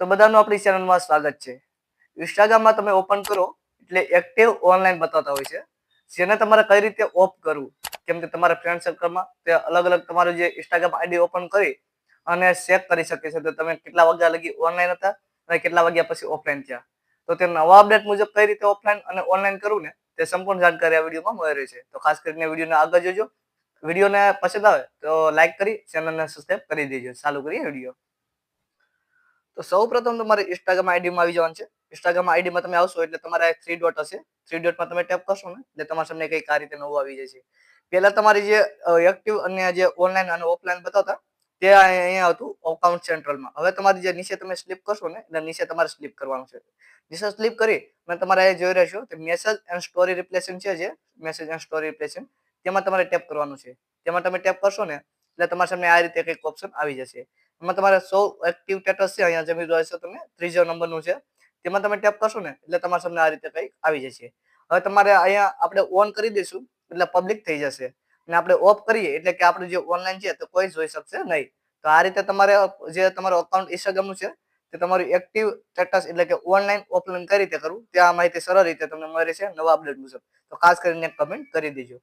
તો બધાનું આપણી ચેનલમાં સ્વાગત છે. ઇન્સ્ટાગ્રામમાં તમે ઓપન કરો એટલે એક્ટિવ ઓનલાઈન બતાવતા હોય છે. જેને તમારે કઈ રીતે ઓફ કરવું, કેમ કે તમારા ફ્રેન્ડ સર્કલમાં તે અલગ અલગ તમારું જે ઇન્સ્ટાગ્રામ આઈડી ઓપન કરી અને ચેક કરી શકે છે. તો તમે કેટલા વાગ્યા લગી ઓનલાઈન હતા અને કેટલા વાગ્યા પછી ઓફલાઈન થયા. તો તે નવા અપડેટ મુજબ કઈ રીતે ઓફલાઈન અને ઓનલાઈન કરવું ને તે સંપૂર્ણ જાણકારી આ વિડીયોમાં મળી રહી છે. તો ખાસ કરીને વિડીયોને આગળ જોજો. વિડીયોને પસંદ આવે તો લાઈક કરી, ચેનલને સબસ્ક્રાઈબ કરી દેજો. ચાલુ કરીએ વીડિયો. તો સૌ પ્રથમ તમારે ઇન્સ્ટાગ્રામ આઈડીમાં આવી જવાનું છે. ઇન્સ્ટાગ્રામ આઈડીમાં તમે આવશો એટલે તમારે થ્રી ડોટ હશે. થ્રી ડોટમાં તમે ટેપ કરશો ને, એટલે તમારા સામે કંઈક આ રીતે નવું આવી જશે. પહેલા તમારી જે એક્ટિવ અને જે ઓનલાઈન અને ઓફલાઈન બતાવતા, તે અહીંયા હતું અકાઉન્ટ સેન્ટ્રલમાં હવે તમારી જે નીચે તમે સ્લીપ કરશો ને, એટલે નીચે તમારે સ્લીપ કરવાનું છે. નીચે સ્લીપ કરી અને તમારે અહીંયા જોઈ રહેશો તો મેસેજ એન્ડ સ્ટોરી રિપ્લેશન છે જે મેસેજ એન્ડ સ્ટોરી રિપ્લેશન તેમાં તમારે ટેપ કરવાનું છે. તેમાં તમે ટેપ કરશો ને, એટલે તમારા સામે આ રીતે કંઈક ઓપ્શન આવી જશે. એમાં તમારે સૌ એક્ટિવ સ્ટેટસ છે, અહીંયા જમી રહેશો તમે. ત્રીજો નંબરનું છે. તેમાં તમે ટેપ કરશો ને, એટલે તમારે સામે આ રીતે કંઈક આવી જશે. હવે તમારે અહીંયા આપણે ઓન કરી દઈશું, એટલે પબ્લિક થઈ જશે. અને આપણે ઓફ કરીએ, એટલે કે આપણું જે ઓનલાઈન છે, તો કોઈ જોઈ શકશે નહીં. તો આ રીતે તમારે જે તમારું અકાઉન્ટ ઇન્સ્ટાગ્રામનું છે, તે તમારું એક્ટિવ સ્ટેટસ એટલે કે ઓનલાઈન ઓફલાઈન કઈ રીતે કરવું, તે આ માહિતી સરળ રીતે તમને મળે છે નવા અપડેટ મુજબ. તો ખાસ કરીને કમેન્ટ કરી દેજો.